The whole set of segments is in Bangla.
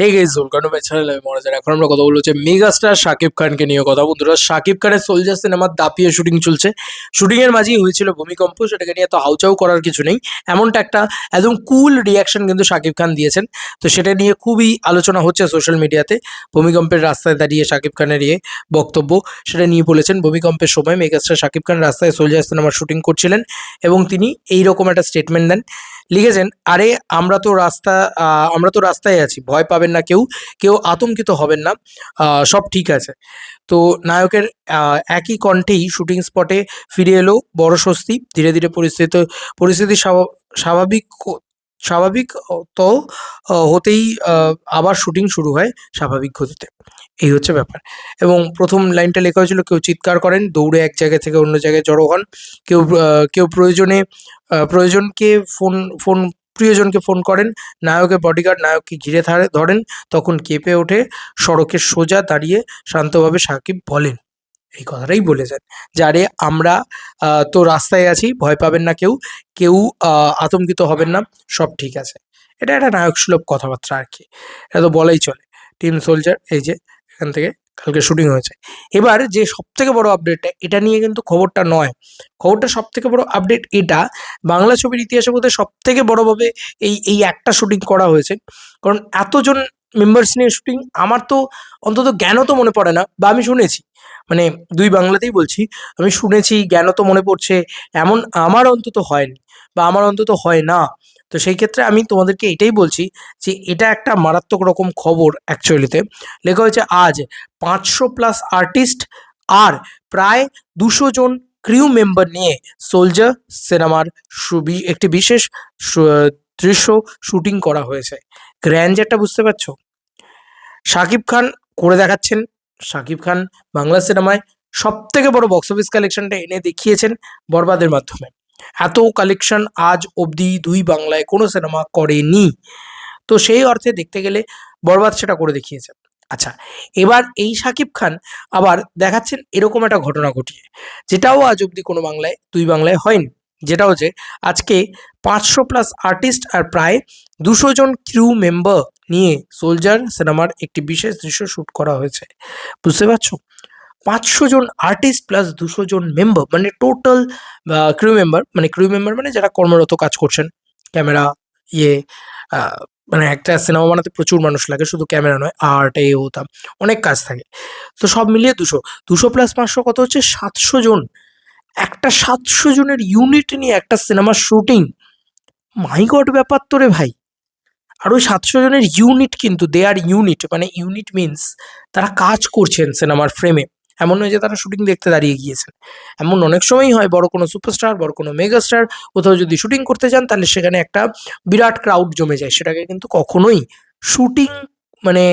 হে গেস মাই চ্যানেল আমি মহারাজার এখন আমরা কথা বলব হচ্ছে মেগাস্টার শাকিব খানকে নিয়ে কথা। বন্ধুরা, শাকিব খানের সোলজার সিনেমার দাপিয়ে শুটিং চলছে। শুটিংয়ের মাঝেই হয়েছিল ভূমিকম্প, সেটাকে নিয়ে এত হাউচাউ করার কিছু নেই। এমনটা একটা একদম কুল রিয়াকশন কিন্তু শাকিব খান দিয়েছেন। তো সেটা নিয়ে খুবই আলোচনা হচ্ছে সোশ্যাল মিডিয়াতে ভূমিকম্পের রাস্তায় দাঁড়িয়ে শাকিব খানের ইয়ে বক্তব্য, সেটা নিয়ে বলেছেন। ভূমিকম্পের সময় মেগাস্টার শাকিব খান রাস্তায় সোলজার সিনেমার শুটিং করছিলেন এবং তিনি এইরকম একটা স্টেটমেন্ট দেন লিখেছেন, আরে, আমরা তো রাস্তা আমরা তো রাস্তায় আছি, ভয় পাবেন না, কেউ কেউ আতঙ্কিত হবেন না সব ঠিক আছে। তো নায়কের একই কণ্ঠেই শুটিং স্পটে ফিরে এলো বড় স্বস্তি। ধীরে ধীরে পরিস্থিতি পরিস্থিতি স্বাভা- স্বাভাবিক স্বাভাবিক তো হতেই আবার শুটিং শুরু হয় স্বাভাবিক গতিতে। এই হচ্ছে ব্যাপার। এবং প্রথম লাইনটা লেখা হয়েছিল, কেউ চিৎকার করেন, দৌড়ে এক জায়গা থেকে অন্য জায়গায় জড়ো হন। কেউ কেউ প্রয়োজনে প্রয়োজনকে ফোন ফোন প্রিয়জনকে ফোন করেন, নায়কের বডিগার্ড নায়ককে ঘিরে ধরে- ধরেন, তখন কেঁপে ওঠে সড়কের সোজা দাঁড়িয়ে শান্তভাবে সাকিব বলেন, এই কথাটাই বলেছেন যে আরে আমরা তো রাস্তায় আছি, ভয় পাবেন না কেউ কেউ আতঙ্কিত হবেন না, সব ঠিক আছে। এটা একটা নায়ক সুলভ কথাবার্তা আর কি, এটা তো বলাই চলে। টিম সোলজার, এই যে এখান থেকে কালকে শুটিং হয়েছে। এবার যে সব থেকে বড় আপডেটটা এটা নিয়ে কিন্তু খবরটা নয়। খবরটা সব থেকে বড় আপডেট এটা, বাংলা ছবির ইতিহাসে বোধহয় সব থেকে বড়ভাবে এই এই একটা শুটিং করা হয়েছে। কারণ এতজন মেম্বার্স নিয়ে শুটিং আমার তো অন্তত জ্ঞানও তো মনে পড়ে না, বা আমি শুনেছি। মানে দুই বাংলাতেই বলছি, আমি শুনেছি জ্ঞানও তো মনে পড়ছে, এমন আমার অন্তত হয়নি, বা আমার অন্তত হয় না। তো সেই ক্ষেত্রে আমি তোমাদেরকে এটাই বলছি যে এটা একটা মারাত্মক রকম খবর অ্যাকচুয়ালিতে লেখা হয়েছে, আজ পাঁচশো প্লাস আর্টিস্ট আর প্রায় দুশো জন ক্রিউ মেম্বার নিয়ে সোলজার সিনেমার সুবি- একটি বিশেষ দৃশ্য শুটিং করা হয়েছে। গ্র্যান্ড গ্র্যান্ডারটা বুঝতে পারছ? শাকিব খান করে দেখাচ্ছেন। শাকিব খান বাংলা সিনেমায় সব থেকে বড় বক্স অফিস কালেকশনটা এনে দেখিয়েছেন বরবাদের মাধ্যমে। এত কালেকশন আজ অবধি দুই বাংলায় কোনো সিনেমা করেনি। তো সেই অর্থে দেখতে গেলে বরবাদ সেটা করে দেখিয়েছে। আচ্ছা এবার এই শাকিব খান আবার দেখাচ্ছেন এরকম একটা ঘটনা ঘটিয়ে, যেটাও আজ অবধি কোনো বাংলায়, দুই বাংলায় হয়নি। যেটা হচ্ছে আজকে পাঁচশো প্লাস আর্টিস্ট আর প্রায় দুশো জন ক্রিউ মেম্বার নিয়ে সোলজার সিনেমার একটি বিশেষ দৃশ্য শ্যুট করা হয়েছে। বুঝতে পারছ? পাঁচশো জন আর্টিস্ট প্লাস দুশো জন মেম্বার মানে টোটাল ক্রিউ মেম্বার মানে ক্রিউ মেম্বার মানে যারা কর্মরত কাজ করছেন। ক্যামেরা ইয়ে মানে একটা সিনেমা বানাতে প্রচুর মানুষ লাগে, শুধু ক্যামেরা নয় আর্ট এ ওতা অনেক কাজ থাকে। তো সব মিলিয়ে দুশো। দুশো প্লাস পাঁচশো কত হচ্ছে? সাতশো জন। একটা সাতশো জনের ইউনিট নিয়ে একটা সিনেমার শুটিং মাই ব্যাপার তো রে ভাই। আর ওই সাতশো জনের ইউনিট কিন্তু দে আর ইউনিট মানে ইউনিট মিনস তারা কাজ করছেন সিনেমার ফ্রেমে এমন নয় যে তারা শুটিং দেখতে দাঁড়িয়ে গিয়েছেন। এমন অনেক সময়ই হয় বড় কোনো সুপারস্টার বড় কোনো মেগাস্টার কোথাও যদি শুটিং করতে যান, তাহলে সেখানে একটা বিরাট ক্রাউড জমে যায়। সেটাকে কিন্তু কখনোই শুটিং মানে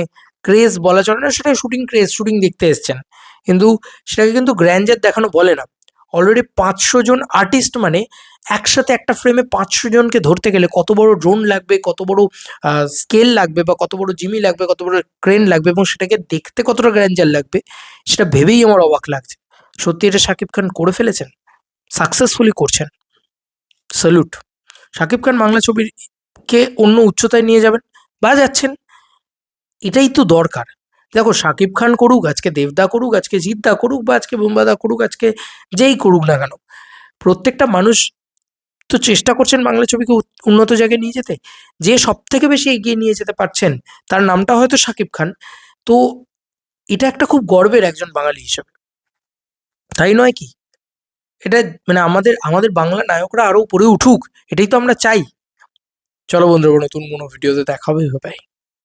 ক্রেজ বলা চলে না সেটা শুটিং ক্রেজ শুটিং দেখতে এসছেন। কিন্তু সেটাকে কিন্তু গ্র্যান্ডার দেখানো বলে না। অলরেডি পাঁচশো জন আর্টিস্ট মানে একসাথে একটা ফ্রেমে পাঁচশো জনকে ধরতে গেলে কত বড় ড্রোন লাগবে, কত বড় স্কেল লাগবে বা কত বড় জিমি লাগবে, কত বড় ক্রেন লাগবে এবং সেটাকে দেখতে কতটা গ্র্যান্ডার লাগবে, সেটা ভেবেই আমার অবাক লাগছে। সত্যি এটা শাকিব খান করে ফেলেছেন? সাকসেসফুলি করছেন? স্যালুট শাকিব খান বাংলা ছবির কে অন্য উচ্চতায় নিয়ে যাবেন? বা যাচ্ছেন? এটাই তো দরকার। দেখো শাকিব খান করুক, আজকে দেবদা করুক, আজকে জিদ্দা করুক বা আজকে বুম্বাদা করুক, আজকে যেই করুক না কেন, প্রত্যেকটা মানুষ তো চেষ্টা করছেন বাংলা ছবিকে উন্নত জায়গায় নিয়ে যেতে। যে সব থেকে বেশি এগিয়ে নিয়ে যেতে পারছেন, তার নামটা হয়তো শাকিব খান। তো এটা একটা খুব গর্বের একজন বাঙালি হিসেবে। তাই নয় কি? এটা মানে আমাদের আমাদের বাংলা নায়করা আরও উপরে উঠুক, এটাই তো আমরা চাই। চলো বন্ধুরা, নতুন কোনো ভিডিওতে দেখা হবে বাই